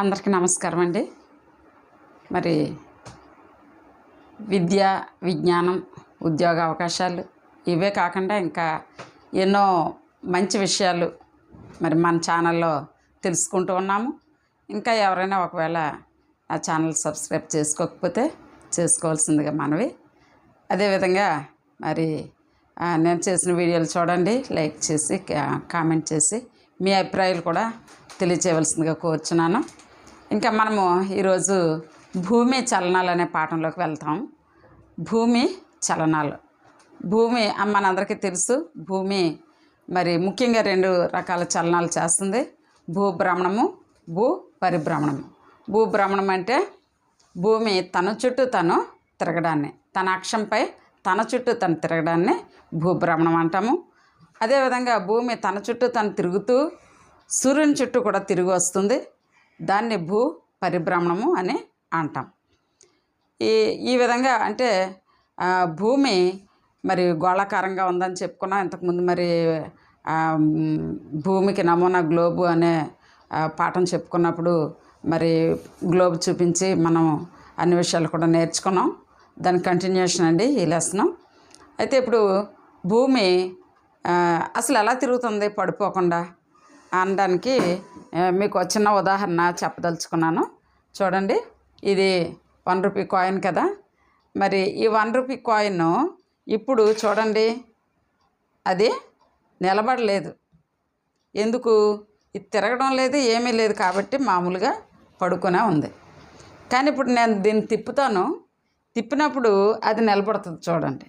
అందరికీ నమస్కారం అండి. మరి విద్య విజ్ఞానం ఉద్యోగ అవకాశాలు ఇవే కాకుండా ఇంకా ఎన్నో మంచి విషయాలు మరి మన ఛానల్లో తెలుసుకుంటూ ఉన్నాము. ఇంకా ఎవరైనా ఒకవేళ ఆ ఛానల్ సబ్స్క్రైబ్ చేసుకోకపోతే చేసుకోవాల్సిందిగా మనవి. అదేవిధంగా మరి నేను చేసిన వీడియోలు చూడండి లైక్ చేసి కామెంట్ చేసి మీ అభిప్రాయాలు కూడా తెలియచేయవలసిందిగా కోరుచున్నాను. ఇంకా మనము ఈరోజు భూమి చలనాలు అనే పాఠంలోకి వెళ్తాం. భూమి చలనాలు. భూమి మనందరికీ తెలుసు. భూమి మరి ముఖ్యంగా రెండు రకాల చలనాలు చేస్తుంది. భూభ్రమణము భూ పరిభ్రమణము భూభ్రమణం అంటే భూమి తన చుట్టూ తను తిరగడాన్ని తన అక్షంపై తన చుట్టూ తను తిరగడాన్ని భూభ్రమణం అంటాము. అదేవిధంగా భూమి తన చుట్టూ తను తిరుగుతూ సూర్యుని చుట్టూ కూడా తిరిగి వస్తుంది. దాన్ని భూ పరిభ్రమణము అని అంటాం. ఈ ఈ విధంగా అంటే భూమి మరి గోళాకారంగా ఉందని చెప్పుకున్నాం. ఇంతకుముందు మరి భూమికి నమూనా గ్లోబు అనే పాఠం చెప్పుకున్నప్పుడు మరి గ్లోబ్ చూపించి మనం అన్ని విషయాలు కూడా నేర్చుకున్నాం. దాని కంటిన్యూషన్ అండి ఈ లెసన్. అయితే ఇప్పుడు భూమి అసలు ఎలా తిరుగుతుంది పడిపోకుండా? అనడానికి మీకు వచ్చిన చిన్న ఉదాహరణ చెప్పదలుచుకున్నాను. చూడండి ఇది వన్ రూపీ కాయిన్ కదా. మరి ఈ వన్ రూపీ కాయిన్ ఇప్పుడు చూడండి అది నిలబడలేదు. ఎందుకు? ఇది తిరగడం లేదు ఏమీ లేదు కాబట్టి మామూలుగా పడుకునే ఉంది. కానీ ఇప్పుడు నేను దీన్ని తిప్పుతాను. తిప్పినప్పుడు అది నిలబడుతుంది చూడండి.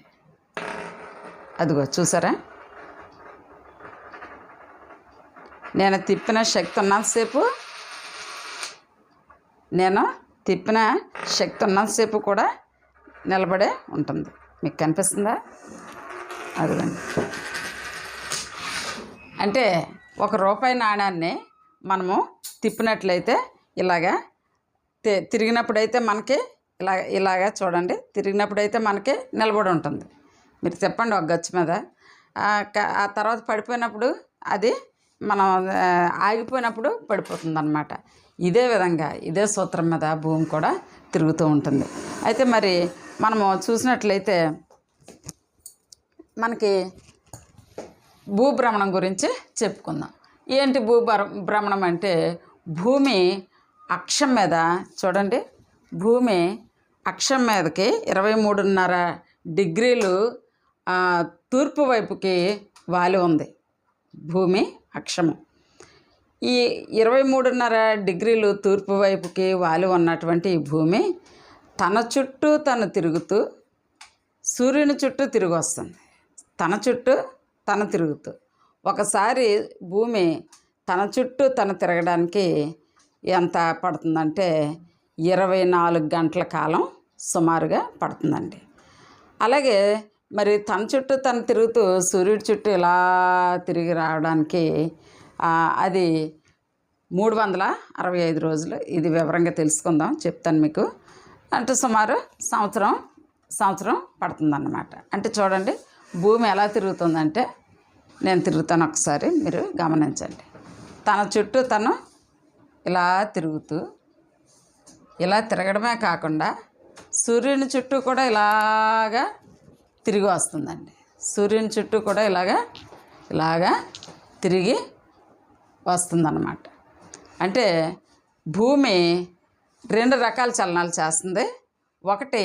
అదిగో చూసారా? నేను తిప్పిన శక్తి ఉన్నంతసేపు నేను తిప్పిన శక్తి ఉన్నంతసేపు కూడా నిలబడే ఉంటుంది. మీకు కనిపిస్తుందా? అదిగండి. అంటే ఒక రూపాయి నాణ్యాన్ని మనము తిప్పినట్లయితే ఇలాగా తి- తిరిగినప్పుడైతే మనకి ఇలా ఇలాగా చూడండి. తిరిగినప్పుడైతే మనకి నిలబడి ఉంటుంది. మీరు చెప్పండి ఒక గచ్చు మీద. ఆ తర్వాత పడిపోయినప్పుడు అది మనం ఆగిపోయినప్పుడు పడిపోతుంది అనమాట ఇదే విధంగా ఇదే సూత్రం మీద భూమి కూడా తిరుగుతూ ఉంటుంది. అయితే మరి మనము చూసినట్లయితే మనకి భూభ్రమణం గురించి చెప్పుకుందాం. ఏంటి భూభ్ర భ్రమణం అంటే భూమి అక్షం మీద చూడండి భూమి అక్షం మీదకి ఇరవై మూడున్నర డిగ్రీలు తూర్పు వైపుకి వాలి ఉంది. భూమి అక్షము. ఈ ఇరవై మూడున్నర డిగ్రీలు తూర్పు వైపుకి వాలి ఉన్నటువంటి ఈ భూమి తన చుట్టూ తను తిరుగుతూ సూర్యుని చుట్టూ తిరిగి వస్తుంది తన చుట్టూ తను తిరుగుతూ. ఒకసారి భూమి తన చుట్టూ తను తిరగడానికి ఎంత పడుతుందంటే ఇరవై నాలుగు గంటల కాలం సుమారుగా పడుతుందండి. అలాగే మరి తన చుట్టూ తను తిరుగుతూ సూర్యుడి చుట్టూ ఇలా తిరిగి రావడానికి అది మూడు వందల అరవై ఐదు రోజులు. ఇది వివరంగా తెలుసుకుందాం చెప్తాను మీకు. అంటే సుమారు సంవత్సరం సంవత్సరం పడుతుందన్నమాట. అంటే చూడండి భూమి ఎలా తిరుగుతుందంటే నేను తిరుగుతాను ఒకసారి మీరు గమనించండి. తన చుట్టూ తను ఇలా తిరుగుతూ ఇలా తిరగడమే కాకుండా సూర్యుని చుట్టూ కూడా ఇలాగా తిరిగి వస్తుందండి. సూర్యుని చుట్టూ కూడా ఇలాగా ఇలాగా తిరిగి వస్తుందన్నమాట. అంటే భూమి రెండు రకాల చలనాలు చేస్తుంది. ఒకటి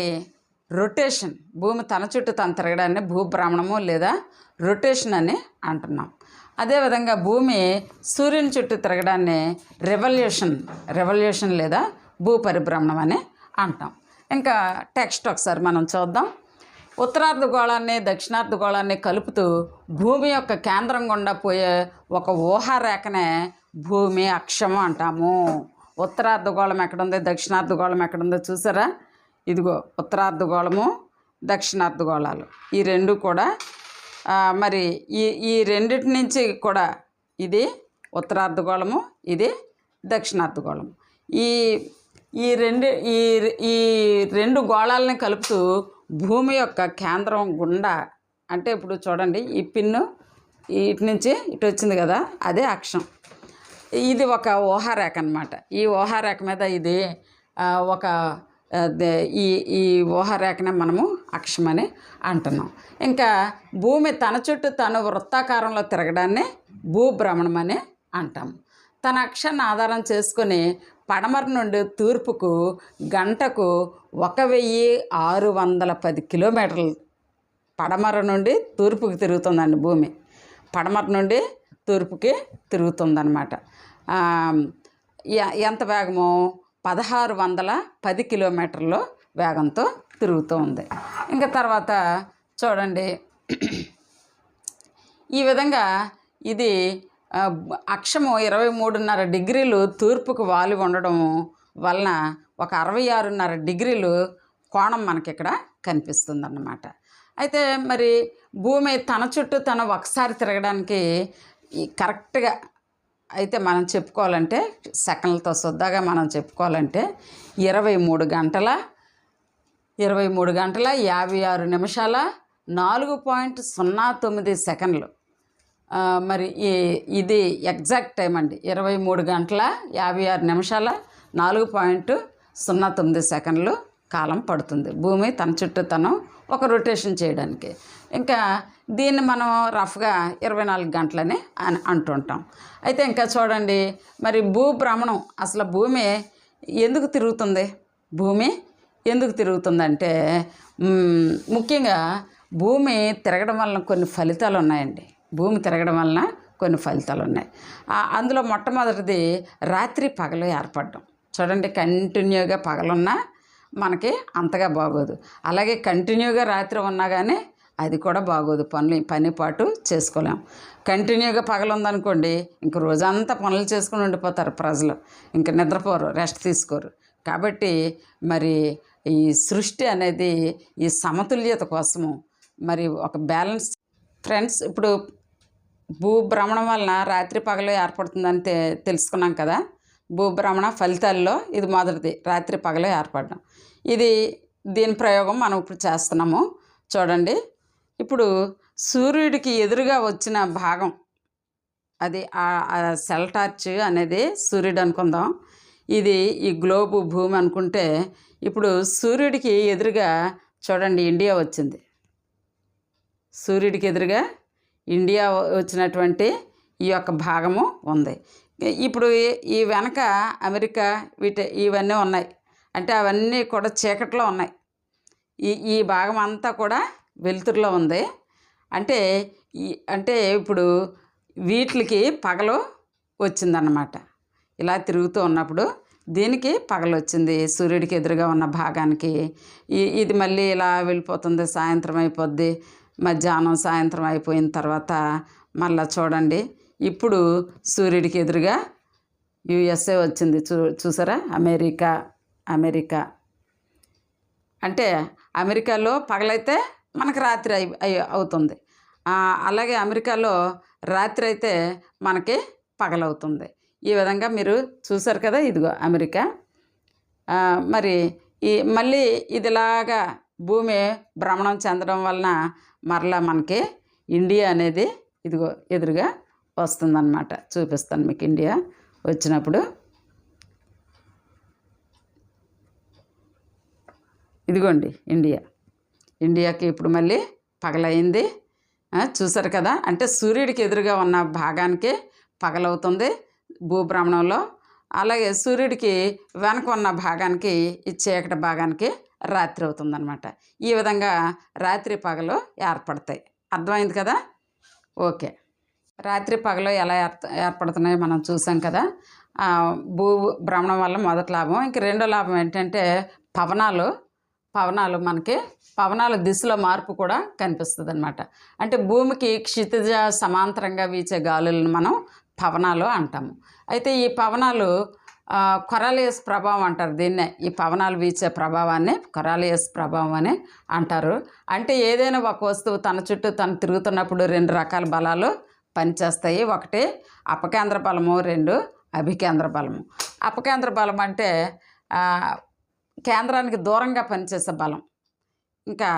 రొటేషన్. భూమి తన చుట్టూ తను తిరగడాన్ని భూభ్రమణము లేదా రొటేషన్ అని అంటున్నాం. అదేవిధంగా భూమి సూర్యుని చుట్టూ తిరగడాన్ని రెవల్యూషన్ రెవల్యూషన్ లేదా భూ పరిభ్రమణం అని అంటాం. ఇంకా టెక్స్ట్ ఒకసారి మనం చూద్దాం. ఉత్తరార్ధ గోళాన్ని దక్షిణార్ధ గోళాన్ని కలుపుతూ భూమి యొక్క కేంద్రం గుండా పోయే ఒక ఊహారేఖనే భూమి అక్షము అంటాము. ఉత్తరార్ధగోళం ఎక్కడుంది? దక్షిణార్ధగోళం ఎక్కడుందో చూసారా? ఇదిగో ఉత్తరార్ధగోళము దక్షిణార్ధగోళాలు ఈ రెండు కూడా మరి ఈ ఈ రెండిటి నుంచి కూడా ఇది ఉత్తరార్ధగోళము ఇది దక్షిణార్ధగోళం ఈ ఈ రెండు ఈ ఈ రెండు గోళాలని కలుపుతూ భూమి యొక్క కేంద్రం గుండా అంటే ఇప్పుడు చూడండి ఈ పిన్ను ఇటు నుంచి ఇటు వచ్చింది కదా అదే అక్షం. ఇది ఒక ఊహారేఖ అనమాట ఈ ఊహారేఖ మీద ఇది ఒక ఈ ఈ ఊహారేఖనే మనము అక్షమని అంటున్నాం. ఇంకా భూమి తన చుట్టూ తను వృత్తాకారంలో తిరగడాన్ని భూభ్రమణం అని అంటాం. తన అక్షాన్ని ఆధారం చేసుకొని పడమర నుండి తూర్పుకు గంటకు ఒక వెయ్యి ఆరు వందల పది కిలోమీటర్లు. పడమర నుండి తూర్పుకి తిరుగుతుందండి భూమి. పడమర నుండి తూర్పుకి తిరుగుతుందన్నమాట. ఎంత వేగమో? పదహారు వందల పది కిలోమీటర్లు వేగంతో తిరుగుతూ ఉంది. ఇంకా తర్వాత చూడండి. ఈ విధంగా ఇది అక్షము ఇరవై మూడున్నర డిగ్రీలు తూర్పుకు వాలి ఉండడం వలన ఒక అరవై ఆరున్నర డిగ్రీలు కోణం మనకి ఇక్కడ కనిపిస్తుంది అన్నమాట అయితే మరి భూమి తన చుట్టూ తను ఒకసారి తిరగడానికి కరెక్ట్గా అయితే మనం చెప్పుకోవాలంటే సెకండ్లతో శుద్ధగా మనం చెప్పుకోవాలంటే ఇరవై మూడు గంటల ఇరవై మూడు గంటల యాభై ఆరు నిమిషాల నాలుగు పాయింట్ సున్నా తొమ్మిది సెకండ్లు మరి ఈ ఇది ఎగ్జాక్ట్ టైం అండి. ఇరవై మూడు గంటల యాభై ఆరు నిమిషాల నాలుగు పాయింట్ సున్నా తొమ్మిది సెకండ్లు కాలం పడుతుంది. భూమి తన చుట్టూ తను ఒక రొటేషన్ చేయడానికి. ఇంకా దీన్ని మనం రఫ్గా ఇరవై నాలుగు గంటలని అని అంటుంటాం. అయితే ఇంకా చూడండి మరి భూభ్రమణం అసలు భూమి ఎందుకు తిరుగుతుంది? భూమి ఎందుకు తిరుగుతుందంటే ముఖ్యంగా భూమి తిరగడం వలన కొన్ని ఫలితాలు ఉన్నాయండి. భూమి తిరగడం వలన కొన్ని ఫలితాలు ఉన్నాయి. అందులో మొట్టమొదటిది రాత్రి పగలు ఏర్పడడం. చూడండి కంటిన్యూగా పగలున్నా మనకి అంతగా బాగోదు. అలాగే కంటిన్యూగా రాత్రి ఉన్నా కానీ అది కూడా బాగోదు. పనులు పని పాటు చేసుకోలేం. కంటిన్యూగా పగలు ఉందనుకోండి ఇంక రోజంతా పనులు చేసుకుని ఉండిపోతారు ప్రజలు. ఇంక నిద్రపోరు రెస్ట్ తీసుకోరు. కాబట్టి మరి ఈ సృష్టి అనేది ఈ సమతుల్యత కోసము మరి ఒక బ్యాలెన్స్. ఫ్రెండ్స్ ఇప్పుడు భూభ్రమణం వలన రాత్రి పగలు ఏర్పడుతుందని తె తెలుసుకున్నాం కదా. భూభ్రమణ ఫలితాల్లో ఇది మొదటిది రాత్రి పగలు ఏర్పడడం. ఇది దీని ప్రయోగం మనం ఇప్పుడు చేస్తున్నాము. చూడండి. ఇప్పుడు సూర్యుడికి ఎదురుగా వచ్చిన భాగం అది ఆ సెల్ టార్చ్ అనేది సూర్యుడు అనుకుందాం. ఇది ఈ గ్లోబు భూమి అనుకుంటే ఇప్పుడు సూర్యుడికి ఎదురుగా చూడండి ఇండియా వచ్చింది. సూర్యుడికి ఎదురుగా ఇండియా వచ్చినటువంటి ఈ యొక్క భాగము ఉంది. ఇప్పుడు ఈ- వెనక అమెరికా వీటి ఇవన్నీ ఉన్నాయి. అంటే అవన్నీ కూడా చీకట్లో ఉన్నాయి. ఈ ఈ భాగం అంతా కూడా వెలుతురులో ఉంది. అంటే ఈ అంటే ఇప్పుడు వీటికి పగలు వచ్చిందన్నమాట. ఇలా తిరుగుతూ ఉన్నప్పుడు దీనికి పగలు వచ్చింది. సూర్యుడికి ఎదురుగా ఉన్న భాగానికి. ఇది మళ్ళీ ఇలా వెళ్ళిపోతుంది సాయంత్రం అయిపోద్ది. మధ్యాహ్నం సాయంత్రం అయిపోయిన తర్వాత మళ్ళా చూడండి. ఇప్పుడు సూర్యుడికి ఎదురుగా యుఎస్ఏ వచ్చింది. చూ చూసారా? America America. అంటే అమెరికాలో పగలైతే మనకు రాత్రి అయి అవుతుంది. అలాగే అమెరికాలో రాత్రి అయితే మనకి పగలవుతుంది. ఈ విధంగా మీరు చూసారు కదా ఇదిగో అమెరికా. మరి ఈ మళ్ళీ ఇదిలాగా భూమి భ్రమణం చెందడం వలన మరలా మనకి ఇండియా అనేది ఇదిగో ఎదురుగా వస్తుందన్నమాట. చూపిస్తాను మీకు ఇండియా వచ్చినప్పుడు. ఇదిగోండి ఇండియా. ఇండియాకి ఇప్పుడు మళ్ళీ పగలైంది. చూసారు కదా? అంటే సూర్యుడికి ఎదురుగా ఉన్న భాగానికి పగలవుతుంది భూభ్రమణంలో. అలాగే సూర్యుడికి వెనక ఉన్న భాగానికి ఈ చీకటి భాగానికి రాత్రి అవుతుందన్నమాట. ఈ విధంగా రాత్రి పగలు ఏర్పడతాయి. అర్థమైంది కదా? ఓకే. రాత్రి పగలు ఎలా ఏర్ ఏర్పడుతున్నాయో మనం చూసాం కదా. భూ భ్రమణం వల్ల మొదటి లాభం. ఇంక రెండో లాభం ఏంటంటే పవనాలు. పవనాలు మనకి పవనాల దిశలో మార్పు కూడా కనిపిస్తుంది అనమాట అంటే భూమికి క్షితిజ సమాంతరంగా వీచే గాలులను మనం పవనాలు అంటాము. అయితే ఈ పవనాలు కొరాలియస్ ప్రభావం అంటారు. దీన్నే ఈ పవనాలు వీచే ప్రభావాన్ని కొరాలియస్ ప్రభావం అని అంటారు. అంటే ఏదైనా ఒక వస్తువు తన చుట్టూ తను తిరుగుతున్నప్పుడు రెండు రకాల బలాలు పనిచేస్తాయి. ఒకటి అపకేంద్ర బలము రెండు అభికేంద్ర బలము. అపకేంద్ర బలం అంటే కేంద్రానికి దూరంగా పనిచేసే బలం. ఇంకా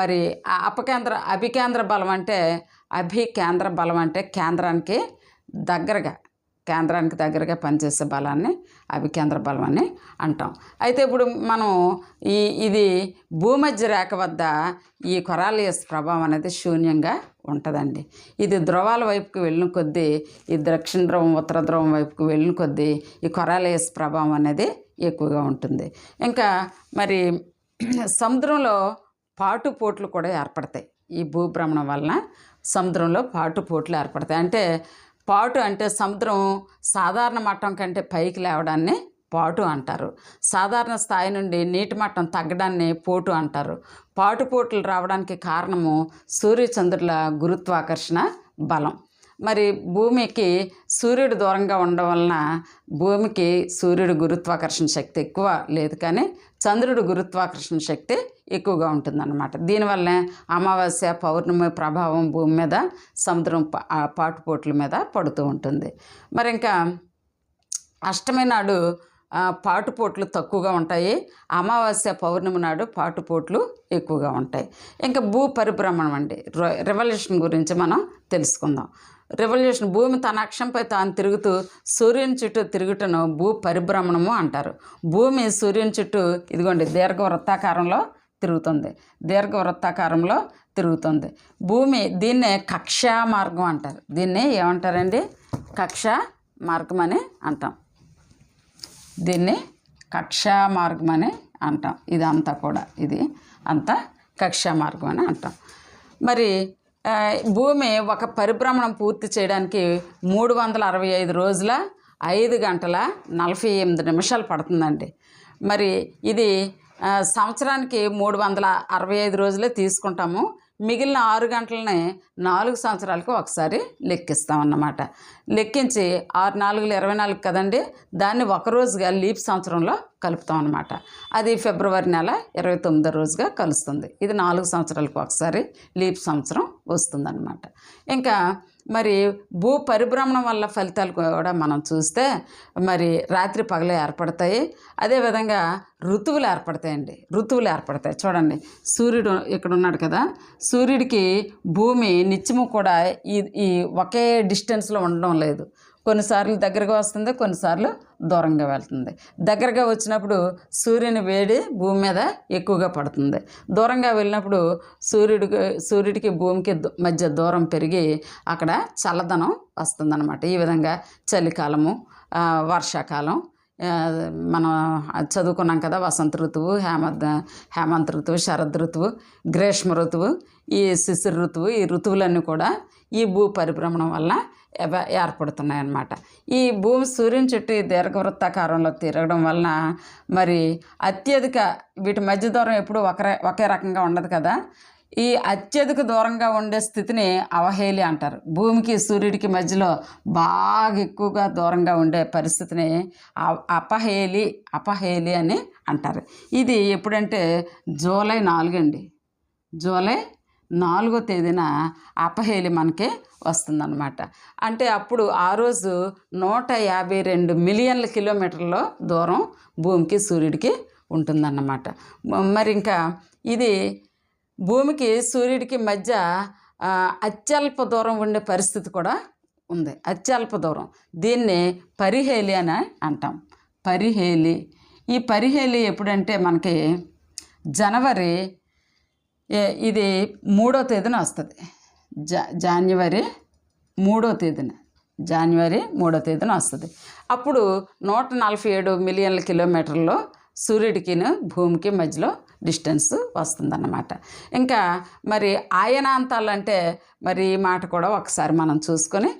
మరి ఆ అపకేంద్ర అభికేంద్ర బలం అంటే అభికేంద్ర బలం అంటే కేంద్రానికి దగ్గరగా కేంద్రానికి దగ్గరగా పనిచేసే బలాన్ని అభికేంద్ర బలం అని అంటాం. అయితే ఇప్పుడు మనం ఈ ఇది భూమధ్య రేఖ వద్ద ఈ కొరాలియస్ ప్రభావం అనేది శూన్యంగా ఉంటుందండి. ఇది ధ్రువాల వైపుకి వెళ్ళిన కొద్దీ ఈ దక్షిణ ధ్రువం ఉత్తర ధ్రువం వైపుకి వెళ్ళిన కొద్దీ ఈ కొరాలియస్ ప్రభావం అనేది ఎక్కువగా ఉంటుంది. ఇంకా మరి సముద్రంలో పాటుపోట్లు కూడా ఏర్పడతాయి. ఈ భూభ్రమణం వలన సముద్రంలో పాటుపోట్లు ఏర్పడతాయి. అంటే పాటు అంటే సముద్రం సాధారణ మట్టం కంటే పైకి లేవడాన్ని పాటు అంటారు. సాధారణ స్థాయి నుండి నీటి మట్టం తగ్గడాన్ని పోటు అంటారు. పాటుపోట్లు రావడానికి కారణము సూర్యచంద్రుల గురుత్వాకర్షణ బలం. మరి భూమికి సూర్యుడు దూరంగా ఉండడం వలన భూమికి సూర్యుడు గురుత్వాకర్షణ శక్తి ఎక్కువ లేదు కానీ చంద్రుడు గురుత్వాకర్షణ శక్తి ఎక్కువగా ఉంటుందన్నమాట. దీనివల్ల అమావాస్య పౌర్ణమి ప్రభావం భూమి మీద సముద్రం పాటుపోట్ల మీద పడుతూ ఉంటుంది. మరి ఇంకా అష్టమి నాడు పాటుపోట్లు తక్కువగా ఉంటాయి. అమావాస్య పౌర్ణమి నాడు పాటుపోట్లు ఎక్కువగా ఉంటాయి. ఇంకా భూ పరిభ్రమణం అండి. రెవల్యూషన్ గురించి మనం తెలుసుకుందాం. రెవల్యూషన్ భూమి తన అక్షంపై తాను తిరుగుతూ సూర్యుని చుట్టూ తిరుగుటను భూ పరిభ్రమణము అంటారు. భూమి సూర్యుని చుట్టూ ఇదిగోండి దీర్ఘ వృత్తాకారంలో తిరుగుతుంది. దీర్ఘ వృత్తాకారంలో తిరుగుతుంది. భూమి దీన్నే కక్షా మార్గం అంటారు. దీన్ని ఏమంటారండి? కక్షా మార్గం అని అంటాం. దీన్ని కక్షా మార్గం అని అంటాం. ఇదంతా కూడా ఇది అంతా కక్షా మార్గం అని అంటాం. మరి భూమి ఒక పరిభ్రమణం పూర్తి చేయడానికి మూడు వందల అరవై ఐదు రోజుల ఐదు గంటల నలభై ఎనిమిది నిమిషాలు పడుతుందండి. మరి ఇది సంవత్సరానికి మూడు వందల అరవై ఐదు రోజులే తీసుకుంటాము. మిగిలిన ఆరు గంటలని నాలుగు సంవత్సరాలకు ఒకసారి లెక్కిస్తాం అన్నమాట లెక్కించి ఆరు నాలుగులు ఇరవై నాలుగు కదండి దాన్ని ఒక రోజుగా లీప్ సంవత్సరంలో కలుపుతాం అనమాట అది ఫిబ్రవరి నెల ఇరవై తొమ్మిదో రోజుగా కలుస్తుంది. ఇది నాలుగు సంవత్సరాలకు ఒకసారి లీప్ సంవత్సరం వస్తుందన్నమాట. ఇంకా మరి భూ పరిభ్రమణం వల్ల ఫలితాలు కూడా మనం చూస్తే మరి రాత్రి పగలు ఏర్పడతాయి. అదేవిధంగా ఋతువులు ఏర్పడతాయండి. ఋతువులు ఏర్పడతాయి. చూడండి సూర్యుడు ఇక్కడ ఉన్నాడు కదా. సూర్యుడికి భూమి నిత్యము కూడా ఈ ఈ ఒకే డిస్టెన్స్లో ఉండడం లేదు. కొన్నిసార్లు దగ్గరగా వస్తుంది కొన్నిసార్లు దూరంగా వెళ్తుంది. దగ్గరగా వచ్చినప్పుడు సూర్యుని వేడి భూమి మీద ఎక్కువగా పడుతుంది. దూరంగా వెళ్ళినప్పుడు సూర్యుడికి సూర్యుడికి భూమికి మధ్య దూరం పెరిగి అక్కడ చల్లదనం వస్తుందన్నమాట. ఈ విధంగా చలికాలము వర్షాకాలం మనం చదువుకున్నాం కదా వసంత ఋతువు హేమంత హేమంత ఋతువు శరద్ ఋతువు గ్రీష్మ ఋతువు ఈ శిశిర ఋతువు ఈ ఋతువులన్నీ కూడా ఈ భూ పరిభ్రమణం వల్ల ఏర్పడుతున్నాయి అన్నమాట ఈ భూమి సూర్యుని చుట్టూ ఈ దీర్ఘవృత్తాకారంలో తిరగడం వలన మరి అత్యధిక వీటి మధ్య దూరం ఎప్పుడు ఒకరే ఒకే రకంగా ఉండదు కదా. ఈ అత్యధిక దూరంగా ఉండే స్థితిని అవహేలి అంటారు. భూమికి సూర్యుడికి మధ్యలో బాగా ఎక్కువగా దూరంగా ఉండే పరిస్థితిని అపహేలి అపహేలి అని అంటారు. ఇది ఎప్పుడంటే జూలై నాలుగు అండి జూలై నాలుగో తేదీన అపహేలి మనకి వస్తుందన్నమాట. అంటే అప్పుడు ఆ రోజు నూట యాభై రెండు మిలియన్ల కిలోమీటర్ల దూరం భూమికి సూర్యుడికి ఉంటుందన్నమాట. మరి ఇంకా ఇది భూమికి సూర్యుడికి మధ్య అత్యల్ప దూరం ఉండే పరిస్థితి కూడా ఉంది. అత్యల్ప దూరం. దీన్ని పరిహేలి అని అంటాం. పరిహేలి ఈ పరిహేలి ఎప్పుడంటే మనకి జనవరి ఇది మూడో తేదీన వస్తుంది. జా జాన్యువరి మూడో తేదీన. జాన్యువరి మూడో తేదీన వస్తుంది. అప్పుడు నూట నలభై ఏడు మిలియన్ల కిలోమీటర్లో సూర్యుడికి భూమికి మధ్యలో డిస్టెన్స్ వస్తుందన్నమాట. ఇంకా మరి ఆయనాంతాలు అంటే మరి ఈ మాట కూడా ఒకసారి మనం చూసుకొని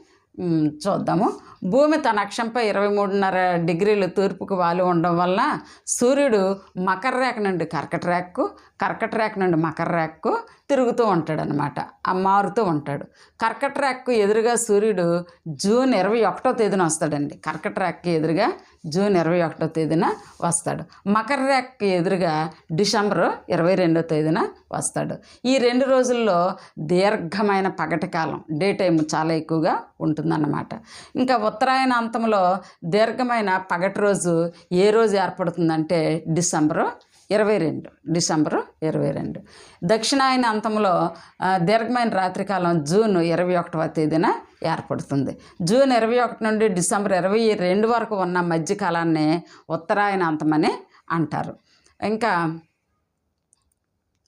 చూద్దాము. భూమి తన అక్షంపై ఇరవై మూడున్నర డిగ్రీలు తూర్పుకు వాలి ఉండడం వల్ల సూర్యుడు మకర రేఖ నుండి కర్కట రేఖకు కర్కట రేఖ నుండి మకర రేఖకు తిరుగుతూ ఉంటాడు అనమాట మారుతూ ఉంటాడు. కర్కట రేఖకు ఎదురుగా సూర్యుడు జూన్ ఇరవై ఒకటో తేదీన వస్తాడండి. కర్కట రేఖకి ఎదురుగా జూన్ ఇరవై ఒకటో తేదీన వస్తాడు. మకర రేఖకి ఎదురుగా డిసెంబర్ ఇరవై రెండో తేదీన వస్తాడు. ఈ రెండు రోజుల్లో దీర్ఘమైన పగటి కాలం డే టైం చాలా ఎక్కువగా ఉంటుందన్నమాట. ఇంకా ఉత్తరాయణ అంతంలో దీర్ఘమైన పగటి రోజు ఏ రోజు ఏర్పడుతుందంటే డిసెంబరు ఇరవై రెండు డిసెంబరు ఇరవై రెండు. దక్షిణాయన అంతంలో దీర్ఘమైన రాత్రికాలం జూన్ ఇరవై ఒకటవ తేదీన ఏర్పడుతుంది. జూన్ ఇరవై ఒకటి నుండి డిసెంబర్ ఇరవై రెండు వరకు ఉన్న మధ్యకాలాన్ని ఉత్తరాయణ అంతమని అంటారు. ఇంకా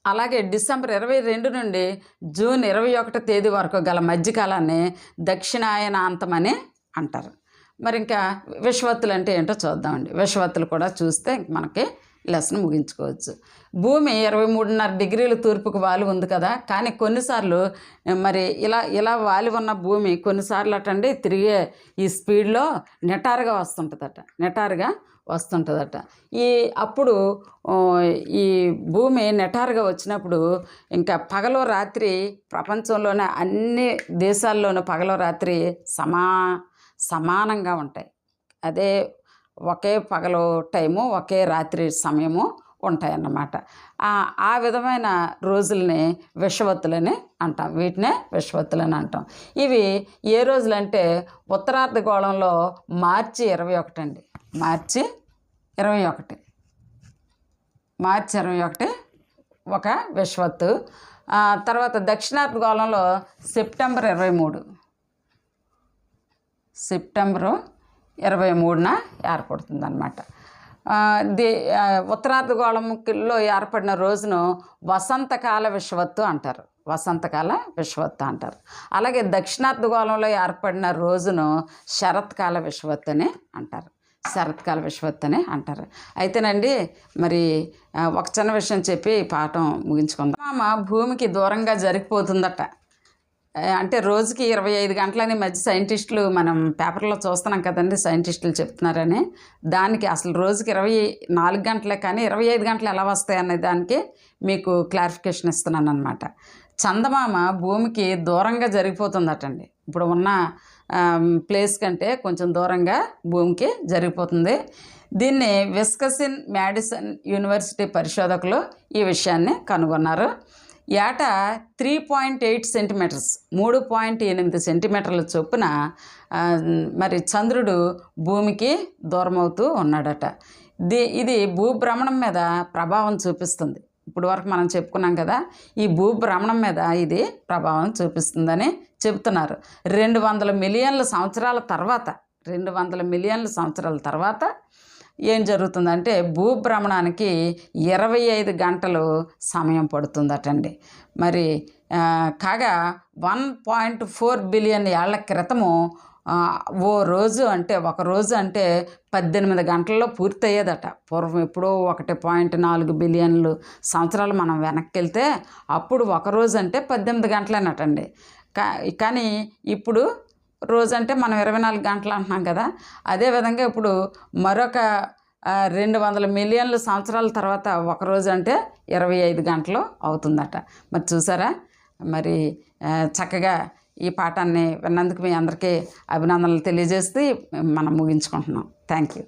అలాగే డిసెంబర్ ఇరవై రెండు నుండి జూన్ ఇరవై ఒకటి తేదీ వరకు గల మధ్యకాలాన్ని దక్షిణాయనాంతమని అంటారు. మరి ఇంకా విశ్వత్తులు అంటే ఏంటో చూద్దామండి. విశ్వత్తులు కూడా చూస్తే ఇంక మనకి లెసన్ ముగించుకోవచ్చు. భూమి ఇరవై మూడున్నర డిగ్రీలు తూర్పుకు వాలి ఉంది కదా కానీ కొన్నిసార్లు మరి ఇలా ఇలా వాలి ఉన్న భూమి కొన్నిసార్లు అటండి తిరిగే ఈ స్పీడ్లో నిటారుగా వస్తుంటుందట నిటారుగా వస్తుంటుందట. ఈ అప్పుడు ఈ భూమి నిటారుగా వచ్చినప్పుడు ఇంకా పగలో రాత్రి ప్రపంచంలోనే అన్ని దేశాల్లోనూ పగలో రాత్రి సమా సమానంగా ఉంటాయి. అదే ఒకే పగలు టైము ఒకే రాత్రి సమయము ఉంటాయన్నమాట. ఆ విధమైన రోజుల్ని విషవత్తులని అంటాం. వీటినే విషవత్తులని అంటాం. ఇవి ఏ రోజులంటే ఉత్తరార్ధగోళంలో మార్చి ఇరవై ఒకటి అండి. మార్చి ఇరవై ఒకటి. మార్చి ఇరవై ఒకటి ఒక విశ్వత్తు తర్వాత దక్షిణార్ధగోళంలో సెప్టెంబర్ ఇరవై మూడు. సెప్టెంబరు ఇరవై మూడున ఏర్పడుతుంది అనమాట దే ఆ, ఉత్తరార్ధగోళంలో ఏర్పడిన రోజును వసంతకాల విశ్వత్తు అంటారు. వసంతకాల విశ్వత్తు అంటారు. అలాగే దక్షిణార్ధగోళంలో ఏర్పడిన రోజును శరత్కాల విశ్వత్తు అని అంటారు. శరత్కాల విశ్వత్ అని అంటారు. అయితేనండి మరి ఒక చిన్న విషయం చెప్పి పాఠం ముగించుకుందాం. మామ భూమికి దూరంగా జరిగిపోతుందట. అంటే రోజుకి ఇరవై ఐదు గంటలని మధ్య సైంటిస్టులు మనం పేపర్లో చూస్తున్నాం కదండి సైంటిస్టులు చెప్తున్నారని. దానికి అసలు రోజుకి ఇరవై నాలుగు గంటలే కానీ ఇరవై ఐదు గంటలు ఎలా వస్తాయి అనే దానికి మీకు క్లారిఫికేషన్ ఇస్తున్నాను అనమాట చందమామ భూమికి దూరంగా జరిగిపోతుందటండి. ఇప్పుడు ఉన్న ప్లేస్ కంటే కొంచెం దూరంగా భూమికి జరిగిపోతుంది. దీన్ని విస్కసిన్ మ్యాడిసన్ యూనివర్సిటీ పరిశోధకులు ఈ విషయాన్ని కనుగొన్నారు. ఏటా త్రీ పాయింట్ ఎయిట్ సెంటీమీటర్స్ మూడు పాయింట్ ఎనిమిది సెంటీమీటర్ల చొప్పున మరి చంద్రుడు భూమికి దూరమవుతూ ఉన్నాడట. ది ఇది భూభ్రమణం మీద ప్రభావం చూపిస్తుంది. ఇప్పుడు వరకు మనం చెప్పుకున్నాం కదా ఈ భూభ్రమణం మీద ఇది ప్రభావం చూపిస్తుందని చెబుతున్నారు రెండు వందల మిలియన్ల సంవత్సరాల తర్వాత రెండు వందల మిలియన్ల సంవత్సరాల తర్వాత ఏం జరుగుతుందంటే భూభ్రమణానికి ఇరవై ఐదు గంటలు సమయం పడుతుందటండి. మరి కాగా వన్ పాయింట్ ఫోర్ బిలియన్ ఏళ్ళ క్రితము ఓ రోజు అంటే ఒక రోజు అంటే పద్దెనిమిది గంటల్లో పూర్తయ్యేదట. పూర్వం ఎప్పుడో ఒకటి పాయింట్ నాలుగు బిలియన్లు సంవత్సరాలు మనం వెనక్కి వెళ్తే అప్పుడు ఒక రోజు అంటే పద్దెనిమిది గంటలేనటండి. కా కానీ ఇప్పుడు రోజు అంటే మనం ఇరవై నాలుగు గంటలు అంటున్నాం కదా. అదేవిధంగా ఇప్పుడు మరొక రెండు వందల మిలియన్ల సంవత్సరాల తర్వాత ఒక రోజు అంటే ఇరవై ఐదు గంటలు అవుతుందట. మరి చూసారా? మరి చక్కగా ఈ పాఠాన్ని విన్నందుకు మీ అందరికీ అభినందనలు తెలియజేస్తూ మనం ముగించుకుంటున్నాం. Thank you.